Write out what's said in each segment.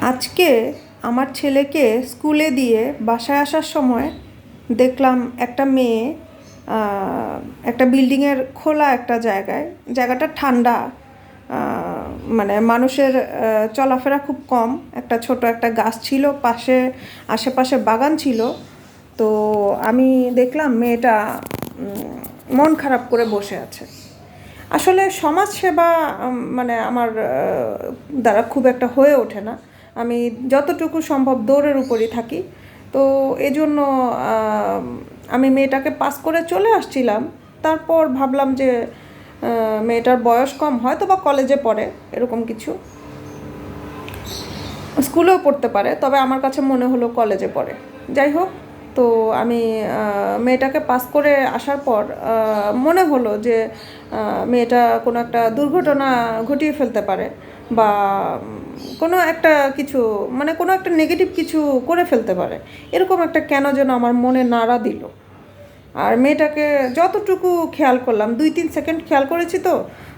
আজকে আমার ছেলেকে স্কুলে দিয়ে বাসায় আসার সময় দেখলাম একটা মেয়ে একটা বিল্ডিংয়ের খোলা একটা জায়গায়। জায়গাটা ঠান্ডা মানে মানুষের চলাফেরা খুব কম। একটা ছোট একটা গাছ ছিল, পাশে, আশেপাশে বাগান ছিল। তো আমি দেখলাম মেয়েটা মন খারাপ করে বসে আছে। আসলে সমাজ সেবা মানে আমার দ্বারা খুব একটা হয়ে ওঠে না। আমি যতটুকু সম্ভব দৌড়ের উপরই থাকি। তো এজন্য আমি মেয়েটাকে পাস করে চলে আসছিলাম। তারপর ভাবলাম যে মেয়েটার বয়স কম, হয়তো বা কলেজে পড়ে, এরকম কিছু। স্কুলেও পড়তে পারে, তবে আমার কাছে মনে হলো কলেজে পড়ে। যাই হোক, তো আমি মেয়েটাকে পাস করে আসার পর মনে হলো যে মেয়েটা কোনো একটা দুর্ঘটনা ঘটিয়ে ফেলতে পারে। বা কোনো একটা কিছু মানে কোনো একটা নেগেটিভ কিছু করে ফেলতে পারে। এরকম একটা কেন যেন আমার মনে নাড়া দিল। আর মেয়েটাকে যতটুকু খেয়াল করলাম, দুই তিন সেকেন্ড খেয়াল করেছি তো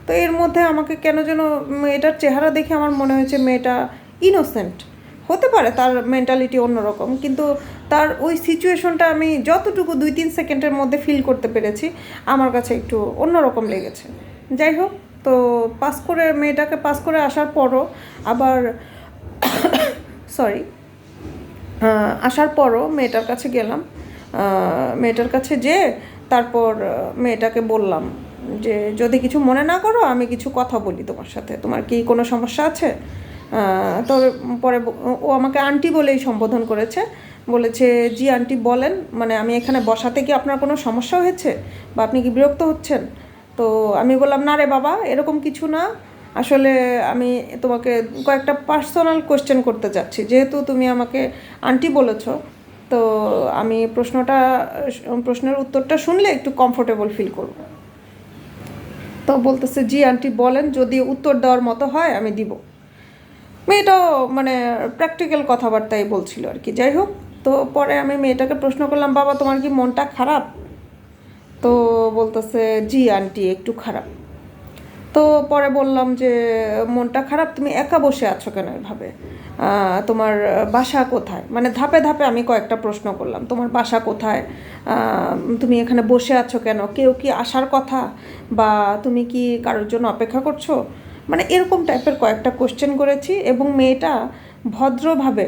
তো এর মধ্যে আমাকে কেন যেন মেয়েটার চেহারা দেখে আমার মনে হয়েছে মেয়েটা ইনোসেন্ট হতে পারে তার মেন্টালিটি অন্যরকম, কিন্তু তার ওই সিচুয়েশনটা আমি যতটুকু দুই তিন সেকেন্ডের মধ্যে ফিল করতে পেরেছি, আমার কাছে একটু অন্যরকম লেগেছে। যাই হোক। তো পাস করে, মেয়েটাকে পাস করে আসার পরও আবার সরি আসার পরও মেয়েটার কাছে গেলাম। মেয়েটার কাছে যে তারপর মেয়েটাকে বললাম যে, যদি কিছু মনে না করো, আমি কিছু কথা বলি তোমার সাথে। তোমার কি কোনো সমস্যা আছে? তো পরে ও আমাকে আন্টি বলেই সম্বোধন করেছে। বলেছে, জি আন্টি, বলেন। মানে আমি এখানে বসাতে কি আপনার কোনো সমস্যা হয়েছে? বা আপনি কি বিরক্ত হচ্ছেন? তো আমি বললাম, না রে বাবা, এরকম কিছু না। আসলে আমি তোমাকে কয়েকটা পার্সোনাল কোয়েশ্চেন করতে চাচ্ছি যেহেতু তুমি আমাকে আন্টি বলেছ, তো আমি প্রশ্নটা, প্রশ্নের উত্তরটা শুনলে একটু কমফোর্টেবল ফিল করব। তো বলতেছে, জি আন্টি বলেন, যদি উত্তর দেওয়ার মতো হয়, আমি দিব। মেয়েটাও মানে প্র্যাকটিক্যাল কথাবার্তাই বলছিল আর কি। যাই হোক, তো পরে আমি মেয়েটাকে প্রশ্ন করলাম, বাবা, তোমার কি মনটা খারাপ? তো বলতেছে, জি, আন্টি, একটু খারাপ। তো পরে বললাম যে, মনটা খারাপ? তুমি একা বসে আছো কেন এভাবে? তোমার বাসা কোথায়? মানে ধাপে ধাপে আমি কয়েকটা প্রশ্ন করলাম, তোমার বাসা কোথায়? তুমি এখানে বসে আছো কেন? কেউ কি আসার কথা? বা তুমি কি কারোর জন্য অপেক্ষা করছ? মানে এরকম টাইপের কয়েকটা কোশ্চেন করেছি এবং মেয়েটা ভদ্রভাবে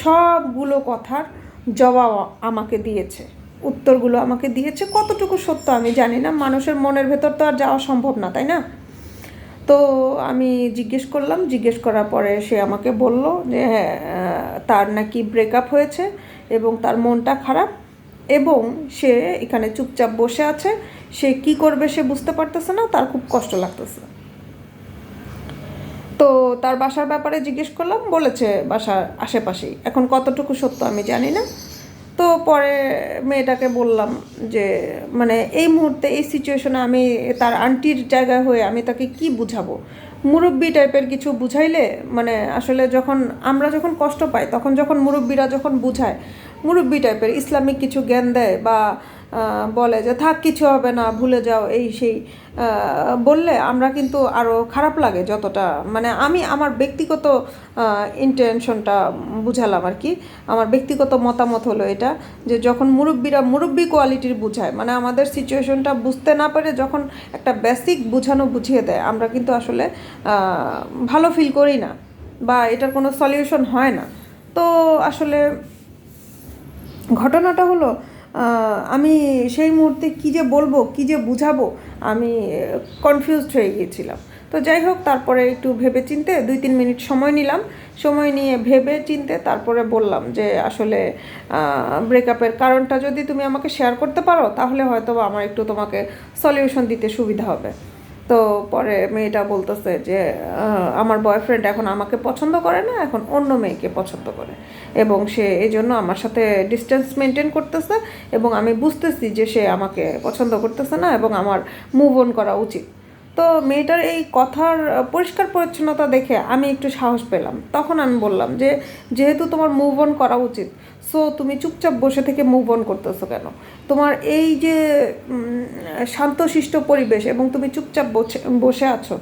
সবগুলো কথার জবাব আমাকে দিয়েছে। উত্তরগুলো আমাকে দিয়েছে। কতটুকু সত্য আমি জানি না। মানুষের মনের ভেতর তো আর যাওয়া সম্ভব না, তাই না? তো আমি জিজ্ঞেস করলাম। জিজ্ঞেস করার পরে সে আমাকে বলল যে হ্যাঁ তার নাকি ব্রেকআপ হয়েছে এবং তার মনটা খারাপ এবং সে এখানে চুপচাপ বসে আছে। সে কি করবে সে বুঝতে পারতেছে না। তার খুব কষ্ট লাগতেছে। তো তার বাসার ব্যাপারে জিজ্ঞেস করলাম। বলেছে বাসার আশেপাশেই। এখন কতটুকু সত্য আমি জানি না। তো পরে মেয়েটাকে বললাম যে মানে এই মুহূর্তে এই সিচুয়েশনে আমি তার আন্টির জায়গায় হয়ে আমি তাকে কি বুঝাবো? মুরব্বী টাইপের কিছু বুঝাইলে মানে আসলে যখন আমরা যখন কষ্ট পাই, তখন যখন মুরব্বীরা যখন বুঝায়, মুরব্বী টাইপের ইসলামিক কিছু জ্ঞান দেয় বা বলে যে, থাক, কিছু হবে না, ভুলে যাও। এই সেই বললে আমরা কিন্তু আরও খারাপ লাগে যতটা মানে আমি আমার ব্যক্তিগত ইন্টেনশনটা বুঝালাম আর কি। আমার ব্যক্তিগত মতামত হলো এটা, যে যখন মুরব্বীরা মুরব্বী কোয়ালিটির বুঝায় মানে আমাদের সিচুয়েশনটা বুঝতে না পারে যখন একটা বেসিক বুঝানো বুঝিয়ে দেয়, আমরা কিন্তু আসলে ভালো ফিল করি না বা এটার কোনো সলিউশন হয় না। তো আসলে ঘটনাটা হলো আমি সেই মুহূর্তে কী যে বলব, কী যে বুঝাবো, আমি কনফিউজড হয়ে গিয়েছিলাম। তো যাই হোক, তারপরে একটু ভেবে চিনতে দুই তিন মিনিট সময় নিলাম। সময় নিয়ে ভেবে চিনতে তারপরে বললাম যে আসলে ব্রেকআপের কারণটা যদি তুমি আমাকে শেয়ার করতে পারো, তাহলে হয়তো আমার একটু তোমাকে সলিউশন দিতে সুবিধা হবে। তো পরে মেয়েটা বলতেছে যে আমার বয়ফ্রেন্ড এখন আমাকে পছন্দ করে না, এখন অন্য মেয়েকে পছন্দ করে। এবং সে এই জন্য আমার সাথে ডিস্টেন্স মেনটেন করতেছে এবং আমি বুঝতেছি যে সে আমাকে পছন্দ করতেছে না এবং আমার মুভ অন করা উচিত। তো মেয়েটার এই কথার পরিষ্কার পরিচ্ছন্নতা দেখে আমি একটু সাহস পেলাম। তখন আমি বললাম যে, যেহেতু তোমার মুভ অন করা উচিত সো তুমি চুপচাপ বসে থেকে মুভ অন করতেছো কেন? তোমার এই যে শান্তশিষ্ট পরিবেশ এবং তুমি চুপচাপ বসে বসে আছো,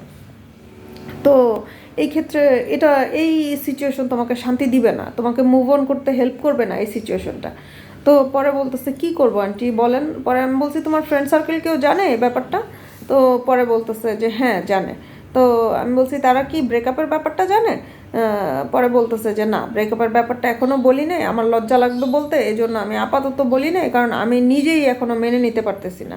তো এই ক্ষেত্রে এটা, এই সিচুয়েশন তোমাকে শান্তি দিবে না। তোমাকে মুভ অন করতে হেল্প করবে না এই সিচুয়েশনটা তো পরে বলতেছে, কি করব আন্টি বলেন। পরে আমি বলছি, তোমার ফ্রেন্ড সার্কেল কেউ জানে এই ব্যাপারটা? তো পরে বলতেছে যে হ্যাঁ জানে। তো আমি বলছি, তারা কি ব্রেকআপের ব্যাপারটা জানে? পরে বলতেছে যে, না ব্রেকআপের ব্যাপারটা এখনও বলি নাই আমার লজ্জা লাগবে বলতে এই জন্য আমি আপাতত বলি নাই কারণ আমি নিজেই এখনও মেনে নিতে পারতেছি না।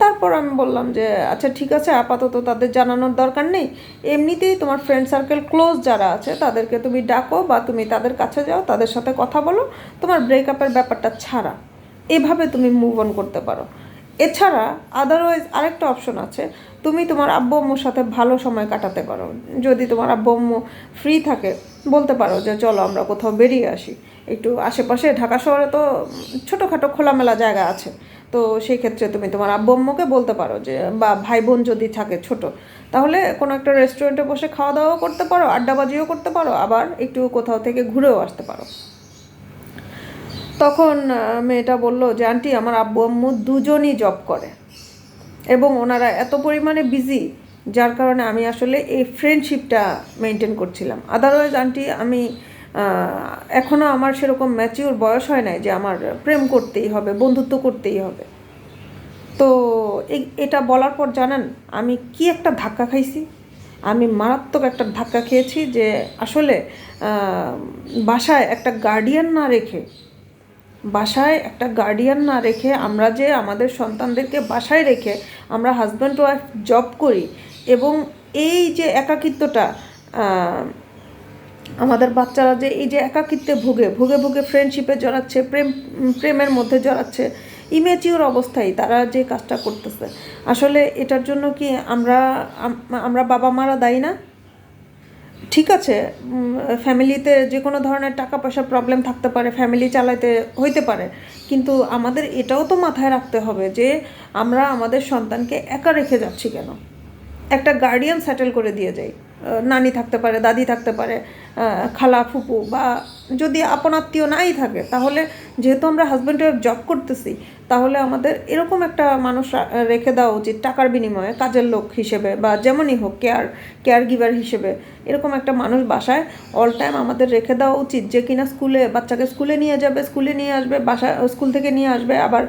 তারপর আমি বললাম যে আচ্ছা ঠিক আছে, আপাতত তাদের জানানোর দরকার নেই। এমনিতেই তোমার ফ্রেন্ড সার্কেল ক্লোজ যারা আছে, তাদেরকে তুমি ডাকো বা তুমি তাদের কাছে যাও, তাদের সাথে কথা বলো। তোমার ব্রেকআপের ব্যাপারটা ছাড়া। এভাবে তুমি মুভ অন করতে পারো। এছাড়া আদারওয়াইজ আরেকটা অপশন আছে, তুমি তোমার আব্বু আম্মুর সাথে ভালো সময় কাটাতে পারো। যদি তোমার আব্বু আম্মু ফ্রি থাকে, বলতে পারো যে চলো আমরা কোথাও বেরিয়ে আসি। একটু আশেপাশে ঢাকা শহরে তো ছোটোখাটো খোলামেলা জায়গা আছে। তো সেই ক্ষেত্রে তুমি তোমার আব্বু আম্মুকে বলতে পারো যে, বা ভাই বোন যদি থাকে ছোট, তাহলে কোনো একটা রেস্টুরেন্টে বসে খাওয়া দাওয়াও করতে পারো আড্ডাবাজিও করতে পারো, আবার একটু কোথাও থেকে ঘুরেও আসতে পারো। মেয়েটা বলল, যে আন্টি, আমার আব্বু আম্মু দুজনই জব করে এবং ওনারা এত পরিমাণে বিজি যার কারণে আমি আসলে এই ফ্রেন্ডশিপটা মেনটেন করছিলাম। আদারওয়াইজ আন্টি, আমি এখনও আমার সেরকম ম্যাচিওর বয়স হয় নাই যে আমার প্রেম করতেই হবে, বন্ধুত্ব করতেই হবে। তো এটা বলার পর জানেন, আমি কি একটা ধাক্কা খাইছি? আমি মারাত্মক একটা ধাক্কা খেয়েছি যে আসলে বাসায় একটা গার্ডিয়ান না রেখে বাসায় একটা গার্ডিয়ান না রেখে আমরা যে আমাদের সন্তানদেরকে বাসায় রেখে আমরা হাজব্যান্ড ওয়াইফ জব করি এবং এই যে একাকিত্বটা আমাদের বাচ্চারা যে এই যে একাকিত্বে ভুগে ভুগে ভুগে ফ্রেন্ডশিপে জড়াচ্ছে, প্রেম প্রেমের মধ্যে জড়াচ্ছে ইমেচিওর অবস্থায় তারা যে কাজটা করতেছে। আসলে এটার জন্য কি আমরা আমরা বাবা মারা দায়ী না? ঠিক আছে ফ্যামিলিতে যে কোনো ধরনের টাকা পয়সা প্রবলেম থাকতে পারে ফ্যামিলি চালাতে হইতে পারে। কিন্তু আমাদের এটাও তো মাথায় রাখতে হবে যে, আমরা আমাদের সন্তানকে একা রেখে যাচ্ছি কেন? একটা গার্ডিয়ান সেটেল করে দিয়ে যাই। নানি থাকতে পারে, দাদি থাকতে পারে খালা, ফুপু বা যদি আপন আত্মীয় নাই থাকে, তাহলে যেহেতু আমরা হাজব্যান্ড ওয়াইফ জব করতেছি, তাহলে আমাদের এরকম একটা মানুষ রেখে দেওয়া উচিত টাকার বিনিময়ে, কাজের লোক হিসেবে বা যেমনই হোক কেয়ার কেয়ার গিভার হিসেবে এরকম একটা মানুষ বাসায় অল টাইম আমাদের রেখে দেওয়া উচিত যে কিনা স্কুলে, বাচ্চাকে স্কুলে নিয়ে যাবে, স্কুলে নিয়ে আসবে বাসা স্কুল থেকে নিয়ে আসবে, আবার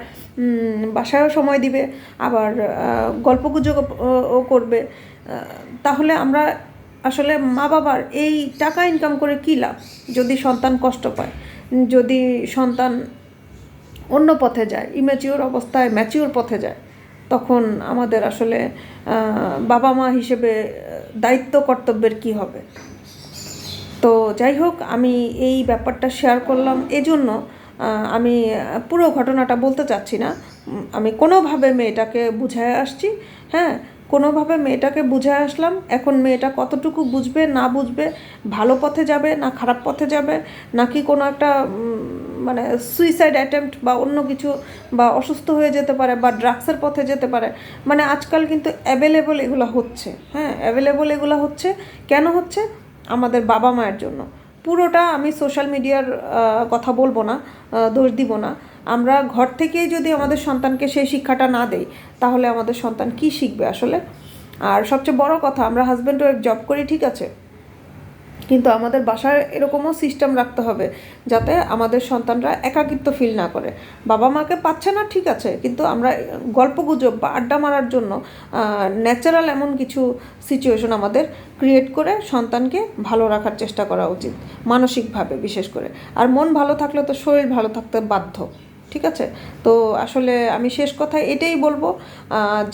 বাসায়ও সময় দিবে, আবার গল্পগুজব ও করবে তাহলে আমরা আসলে মা বাবার এই টাকা ইনকাম করে কী লাভ? যদি সন্তান কষ্ট পায়, যদি সন্তান অন্য পথে যায় ইম্যাচিওর অবস্থায় ম্যাচিওর পথে যায়, তখন আমাদের আসলে বাবা মা হিসেবে দায়িত্ব কর্তব্যের কি হবে? তো যাই হোক, আমি এই ব্যাপারটা শেয়ার করলাম। এজন্য আমি পুরো ঘটনাটা বলতে চাচ্ছি না। আমি কোনোভাবে মেয়েটাকে বুঝায় আসছি। হ্যাঁ কোনোভাবে মেয়েটাকে বুঝে আসলাম, এখন মেয়েটা কতটুকু বুঝবে, না বুঝবে, ভালো পথে যাবে, না খারাপ পথে যাবে, নাকি কোনো একটা মানে সুইসাইড অ্যাটেম্প্ট বা অন্য কিছু, বা অসুস্থ হয়ে যেতে পারে, বা ড্রাগসের পথে যেতে পারে। মানে আজকাল কিন্তু অ্যাভেলেবল এগুলো হচ্ছে হ্যাঁ অ্যাভেলেবল এগুলো হচ্ছে। কেন হচ্ছে? আমাদের বাবা মায়ের জন্য। পুরোটা আমি সোশ্যাল মিডিয়ার কথা বলব না দোষ দিব না। আমরা ঘর থেকেই যদি আমাদের সন্তানকে সেই শিক্ষাটা না দেই, তাহলে আমাদের সন্তান কি শিখবে আসলে? আর সবচেয়ে বড় কথা, আমরা হাজব্যান্ড ওয়াইফ জব করি, ঠিক আছে? কিন্তু আমাদের বাসায় এরকমও সিস্টেম রাখতে হবে যাতে আমাদের সন্তানরা একাকিত্ব ফিল না করে। বাবা মাকে পাচ্ছে না, ঠিক আছে, কিন্তু আমরা গল্পগুজব বা আড্ডা মারার জন্য ন্যাচারাল এমন কিছু সিচুয়েশন আমাদের ক্রিয়েট করে সন্তানকে ভালো রাখার চেষ্টা করা উচিত, মানসিকভাবে বিশেষ করে। আর মন ভালো থাকলে তো শরীর ভালো থাকতে বাধ্য। ঠিক আছে? তো আসলে আমি শেষ কথায় এটাই বলব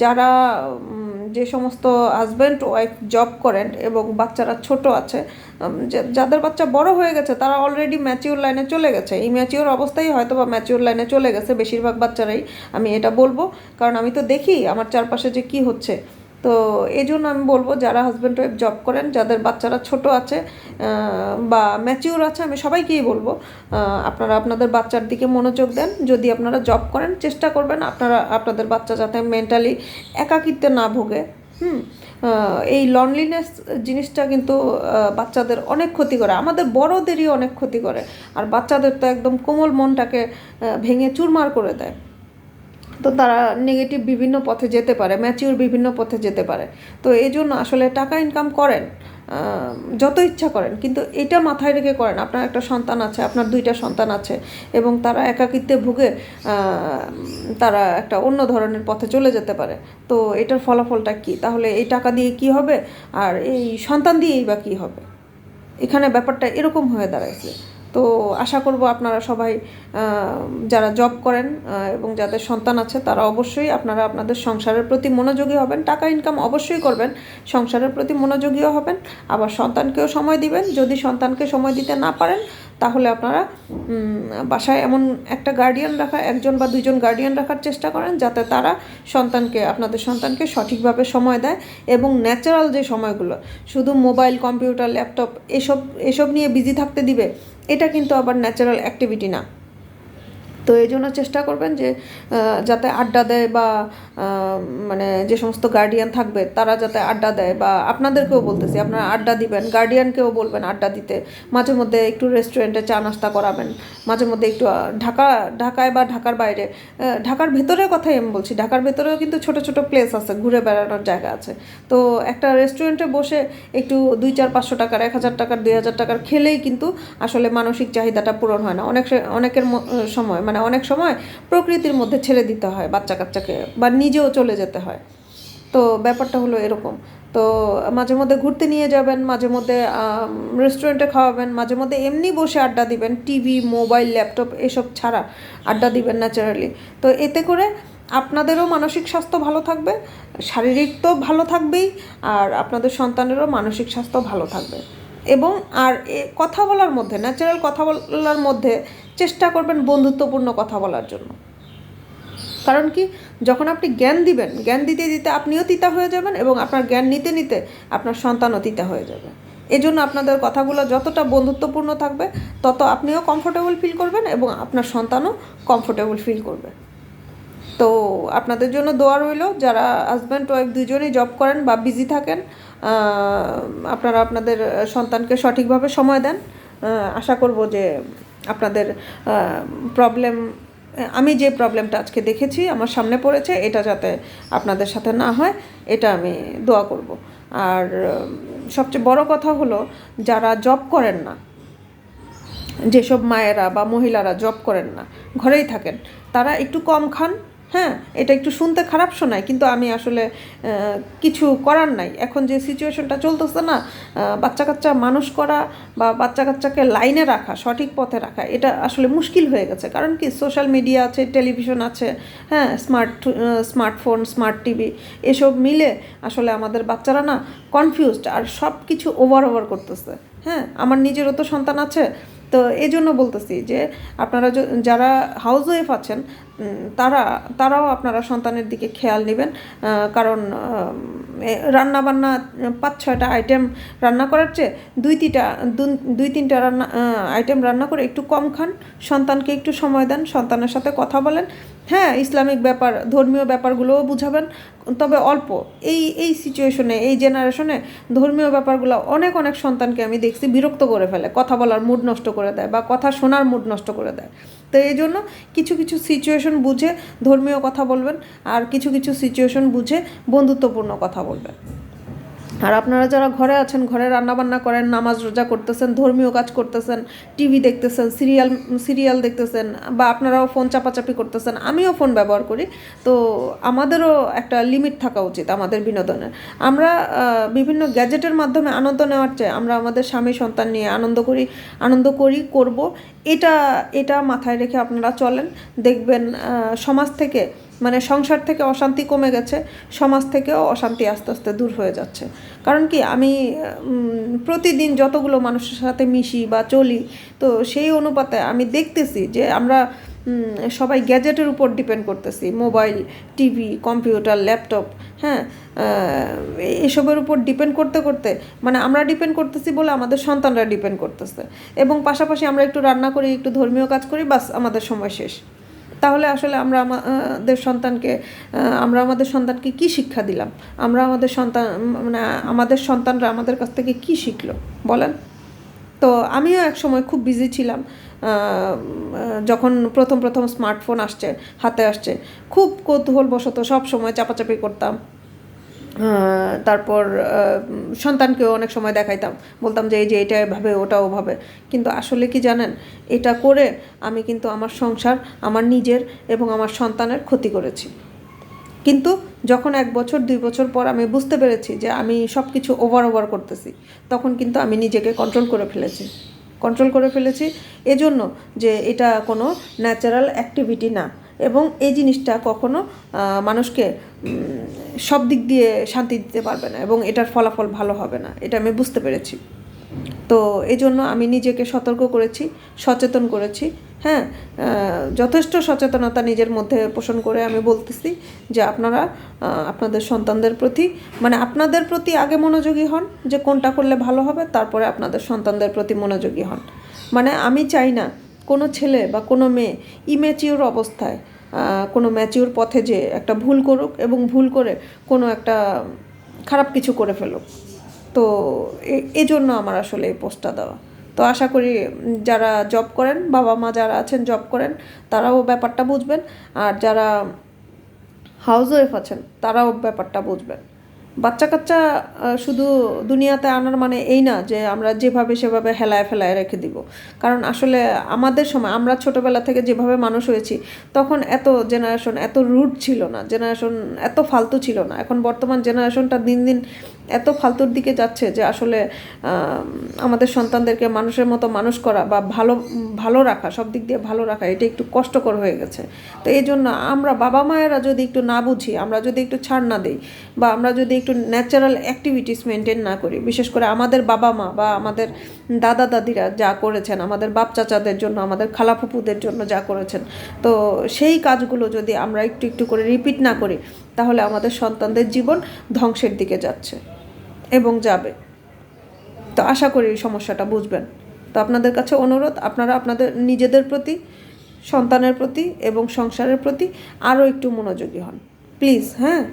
যারা যে সমস্ত হাজব্যান্ড ওয়াইফ জব করেন এবং বাচ্চারা ছোট আছে যাদের বাচ্চা বড় হয়ে গেছে, তারা অলরেডি ম্যাচিওর লাইনে চলে গেছে। এই ম্যাচিওর অবস্থায় হয়তো বা ম্যাচিওর লাইনে চলে গেছে, বেশিরভাগ বাচ্চারাই আমি এটা বলব। কারণ আমি তো দেখি, আমার চারপাশে যে কি হচ্ছে। তো এই জন্য আমি বলব যারা হাজব্যান্ড ওয়াইফ জব করেন, যাদের বাচ্চারা ছোট আছে বা ম্যাচিওর আছে, আমি সবাইকেই বলব আপনারা আপনাদের বাচ্চার দিকে মনোযোগ দেন। যদি আপনারা জব করেন, চেষ্টা করবেন আপনারা, আপনাদের বাচ্চা যাতে মেন্টালি একাকিত্বে না ভোগে। হুম এই লনলিনেস জিনিসটা কিন্তু বাচ্চাদের অনেক ক্ষতি করে। আমাদের বড়দেরই অনেক ক্ষতি করে। আর বাচ্চাদের তো একদম কোমল মনটাকে ভেঙে চুরমার করে দেয়। তো তারা নেগেটিভ বিভিন্ন পথে যেতে পারে ম্যাচিওর বিভিন্ন পথে যেতে পারে। তো এই জন্য আসলে টাকা ইনকাম করেন যত ইচ্ছা করেন, কিন্তু এটা মাথায় রেখে করেন। আপনার একটা সন্তান আছে, আপনার দুইটা সন্তান আছে, এবং তারা একাকিত্বে ভুগে তারা একটা অন্য ধরনের পথে চলে যেতে পারে। তো এটার ফলাফলটা কি? তাহলে এই টাকা দিয়ে কি হবে? আর এই সন্তান দিয়েই বা কী হবে? এখানে ব্যাপারটা এরকম হয়ে দাঁড়াইছে। তো আশা করব আপনারা সবাই যারা জব করেন এবং যাদের সন্তান আছে, তারা অবশ্যই আপনারা আপনাদের সংসারের প্রতি মনোযোগী হবেন। টাকা ইনকাম অবশ্যই করবেন, সংসারের প্রতি মনোযোগীও হবেন। আবার সন্তানকেও সময় দিবেন। যদি সন্তানকে সময় দিতে না পারেন, তাহলে আপনারা বাসায় এমন একটা গার্ডিয়ান রাখা, একজন বা দুজন গার্ডিয়ান রাখার চেষ্টা করেন, যাতে তারা সন্তানকে, আপনাদের সন্তানকে সঠিকভাবে সময় দেয়। এবং ন্যাচারাল যে সময়গুলো, শুধু মোবাইল কম্পিউটার ল্যাপটপ এসব এসব নিয়ে বিজি থাকতে দিবে এটা কিন্তু আবার ন্যাচারাল অ্যাক্টিভিটি না। তো এই জন্য চেষ্টা করবেন যে যাতে আড্ডা দেয় বা মানে যে সমস্ত গার্ডিয়ান থাকবে, তারা যাতে আড্ডা দেয় বা আপনাদেরকেও বলতেছি, আপনারা আড্ডা দিবেন গার্ডিয়ানকেও বলবেন আড্ডা দিতে। মাঝে মধ্যে একটু রেস্টুরেন্টে চা নাস্তা করাবেন, মাঝে মধ্যে একটু ঢাকা, ঢাকায় বা ঢাকার বাইরে ঢাকার ভেতরের কথাই আমি বলছি, ঢাকার ভেতরেও কিন্তু ছোট ছোট প্লেস আছে, ঘুরে বেড়ানোর জায়গা আছে। তো একটা রেস্টুরেন্টে বসে একটু দুই চার পাঁচশো টাকার, এক হাজার টাকার, দুই হাজার টাকার খেলেই কিন্তু আসলে মানসিক চাহিদাটা পূরণ হয় না। অনেক অনেকের সময় মানে অনেক সময় প্রকৃতির মধ্যে ছেড়ে দিতে হয় বাচ্চা কাচ্চাকে বা নিজেও চলে যেতে হয়। তো ব্যাপারটা হলো এরকম। তো মাঝে মধ্যে ঘুরতে নিয়ে যাবেন, মাঝে মধ্যে রেস্টুরেন্টে খাওয়াবেন, মাঝে মধ্যে এমনি বসে আড্ডা দিবেন, টিভি, মোবাইল, ল্যাপটপ এসব ছাড়া আড্ডা দিবেন ন্যাচারালি তো এতে করে আপনাদেরও মানসিক স্বাস্থ্য ভালো থাকবে, শারীরিক তো ভালো থাকবেই, আর আপনাদের সন্তানেরও মানসিক স্বাস্থ্য ভালো থাকবে। এবং আর কথা বলার মধ্যে ন্যাচারাল কথা বলার মধ্যে চেষ্টা করবেন বন্ধুত্বপূর্ণ কথা বলার জন্য। কারণ কি, যখন আপনি জ্ঞান দিবেন, জ্ঞান দিতে দিতে আপনিও তিতা হয়ে যাবেন এবং আপনার জ্ঞান নিতে নিতে আপনার সন্তানও তিতা হয়ে যাবে। এজন্য আপনাদের কথাগুলো যতটা বন্ধুত্বপূর্ণ থাকবে, তত আপনিও কমফোর্টেবল ফিল করবেন এবং আপনার সন্তানও কমফোর্টেবল ফিল করবে। তো আপনাদের জন্য দোয়া রইল, যারা হাজব্যান্ড ওয়াইফ দুজনেই জব করেন বা বিজি থাকেন আপনারা আপনাদের সন্তানকে সঠিকভাবে সময় দেন। আশা করব যে আপনাদের প্রবলেম আমি যে প্রবলেমটা আজকে দেখেছি, আমার সামনে পড়েছে, এটা যাতে আপনাদের সাথে না হয়, এটা আমি দোয়া করব। আর সবচেয়ে বড় কথা হলো, যারা জব করেন না, যেসব মায়েরা বা মহিলারা জব করেন না, ঘরেই থাকেন, তারা একটু কম খান হ্যাঁ এটা একটু শুনতে খারাপ শোনায়, কিন্তু আমি আসলে কিছু করার নাই। এখন যে সিচুয়েশনটা চলতেছে না বাচ্চা কাচ্চা মানুষ করা বা বাচ্চা কাচ্চাকে লাইনে রাখা, সঠিক পথে রাখা, এটা আসলে মুশকিল হয়ে গেছে। কারণ কি সোশ্যাল মিডিয়া আছে টেলিভিশন আছে হ্যাঁ স্মার্ট স্মার্টফোন স্মার্ট টিভি এসব মিলে আসলে আমাদের বাচ্চারা না কনফিউজড আর সব কিছু ওভার ওভার করতেছে। হ্যাঁ আমার নিজেরও তো সন্তান আছে তো এই জন্য বলতেছি যে আপনারা যারা হাউস ওয়াইফ আছেন তারা, তারাও আপনারা সন্তানের দিকে খেয়াল নেবেন কারণ রান্না বান্না পাঁচ ছয়টা আইটেম রান্না করার চেয়ে দুই তিনটা দুই তিনটা রান্না আইটেম রান্না করে একটু কম খান, সন্তানকে একটু সময় দেন, সন্তানের সাথে কথা বলেন হ্যাঁ ইসলামিক ব্যাপার, ধর্মীয় ব্যাপারগুলোও বুঝাবেন, তবে অল্প। এই এই সিচুয়েশনে এই জেনারেশনে ধর্মীয় ব্যাপারগুলো অনেক অনেক সন্তানকে আমি দেখছি বিরক্ত করে ফেলে, কথা বলার মুড নষ্ট করে দেয় বা কথা শোনার মুড নষ্ট করে দেয়। তো এই জন্য কিছু কিছু সিচুয়েশন বুঝে ধর্মীয় কথা বলবেন আর কিছু কিছু সিচুয়েশন বুঝে বন্ধুত্বপূর্ণ কথা বলবেন। আর আপনারা যারা ঘরে আছেন, ঘরে রান্নাবান্না করেন, নামাজ রোজা করতেছেন, ধর্মীয় কাজ করতেছেন, টিভি দেখতেছেন, সিরিয়াল সিরিয়াল দেখতেছেন, বা আপনারাও ফোন চাপাচাপি করতেছেন, আমিও ফোন ব্যবহার করি। তো আমাদেরও একটা লিমিট থাকা উচিত আমাদের বিনোদনের। আমরা বিভিন্ন গ্যাজেটের মাধ্যমে আনন্দ নেওয়ার চেয়ে আমরা আমাদের স্বামী, সন্তান নিয়ে আনন্দ করি আনন্দ করি, করব। এটা এটা মাথায় রেখে আপনারা চলেন, দেখবেন সমাজ থেকে মানে সংসার থেকে অশান্তি কমে গেছে, সমাজ থেকেও অশান্তি আস্তে আস্তে দূর হয়ে যাচ্ছে। কারণ কি, আমি প্রতিদিন যতগুলো মানুষের সাথে মিশি বা চলি, তো সেই অনুপাতে আমি দেখতেছি যে আমরা সবাই গ্যাজেটের উপর ডিপেন্ড করতেছি। মোবাইল, টিভি, কম্পিউটার, ল্যাপটপ হ্যাঁ এসবের উপর ডিপেন্ড করতে করতে মানে আমরা ডিপেন্ড করতেছি বলে আমাদের সন্তানরা ডিপেন্ড করতেছে। এবং পাশাপাশি আমরা একটু রান্না করি, একটু ধর্মীয় কাজ করি, বাস আমাদের সময় শেষ। তাহলে আসলে আমরা আমাদের সন্তানকে আমরা আমাদের সন্তানকে কি শিক্ষা দিলাম? আমরা আমাদের সন্তান মানে আমাদের সন্তানরা আমাদের কাছ থেকে কি শিখলো? বলেন। তো আমিও এক সময় খুব বিজি ছিলাম যখন প্রথম প্রথম স্মার্টফোন আসছে, হাতে আসছে, খুব কৌতূহলবশত সব সময় চাপাচাপি করতাম। তারপর সন্তানকেও অনেক সময় দেখাইতাম। বলতাম যে, এই যে, এটা এভাবে ওটা ওভাবে কিন্তু আসলে কি জানেন, এটা করে আমি কিন্তু আমার সংসার, আমার নিজের এবং আমার সন্তানের ক্ষতি করেছি। কিন্তু যখন এক বছর, দুই বছর পর আমি বুঝতে পেরেছি যে, আমি সব কিছু ওভার ওভার করতেছি, তখন কিন্তু আমি নিজেকে কন্ট্রোল করে ফেলেছি। কন্ট্রোল করে ফেলেছি এজন্য যে, এটা কোনো ন্যাচারাল অ্যাক্টিভিটি না। এবং এই জিনিসটা কখনো মানুষকে সব দিক দিয়ে শান্তি দিতে পারবে না এবং এটার ফলাফল ভালো হবে না। এটা আমি বুঝতে পেরেছি। তো এই জন্য আমি নিজেকে সতর্ক করেছি, সচেতন করেছি। হ্যাঁ যথেষ্ট সচেতনতা নিজের মধ্যে পোষণ করে আমি বলতেছি যে আপনারা আপনাদের সন্তানদের প্রতি মানে আপনাদের প্রতি আগে মনোযোগী হন যে কোনটা করলে ভালো হবে, তারপরে আপনাদের সন্তানদের প্রতি মনোযোগী হন। মানে আমি চাই না কোনো ছেলে বা কোনো মেয়ে ইম্যাচিওর অবস্থায় কোনো ম্যাচিওর পথে যে একটা ভুল করুক এবং ভুল করে কোনো একটা খারাপ কিছু করে ফেলুক। তো এজন্য আমার আসলে এই পোস্টটা দেওয়া। তো আশা করি যারা জব করেন, বাবা মা যারা আছেন জব করেন, তারাও ব্যাপারটা বুঝবেন। আর যারা হাউস ওয়াইফ আছেন, তারাও ব্যাপারটা বুঝবেন। বাচ্চা কাচ্চা শুধু দুনিয়াতে আনার মানে এই না যে আমরা যেভাবে সেভাবে হেলায় ফেলায় রেখে দিব। কারণ আসলে আমাদের সময়, আমরা ছোটোবেলা থেকে যেভাবে মানুষ হয়েছি, তখন এত জেনারেশন এত রুট ছিল না জেনারেশন এত ফালতু ছিল না। এখন বর্তমান জেনারেশনটা দিন দিন এত ফালতুর দিকে যাচ্ছে যে আসলে আমাদের সন্তানদেরকে মানুষের মতো মানুষ করা বা ভালো ভালো রাখা, সব দিক দিয়ে ভালো রাখা, এটা একটু কষ্টকর হয়ে গেছে। তো এই জন্য আমরা বাবা মায়েরা যদি একটু না বুঝি, আমরা যদি একটু ছাড় না দিই বা আমরা যদি একটু ন্যাচারাল অ্যাক্টিভিটিস মেনটেন না করি, বিশেষ করে আমাদের বাবা মা বা আমাদের দাদা দাদিরা যা করেছেন, আমাদের বাপ চাচাদের জন্য, আমাদের খালাফুপুদের জন্য যা করেছেন, তো সেই কাজগুলো যদি আমরা একটু একটু করে রিপিট না করি, তাহলে আমাদের সন্তানদের জীবন ধ্বংসের দিকে যাচ্ছে। এবং যাবে। তো আশা করি এই সমস্যাটা বুঝবেন। তো আপনাদের কাছে অনুরোধ, আপনারা আপনাদের নিজেদের প্রতি, সন্তানের প্রতি এবং সংসারের প্রতি আরও একটু মনোযোগী হন। প্লিজ হ্যাঁ?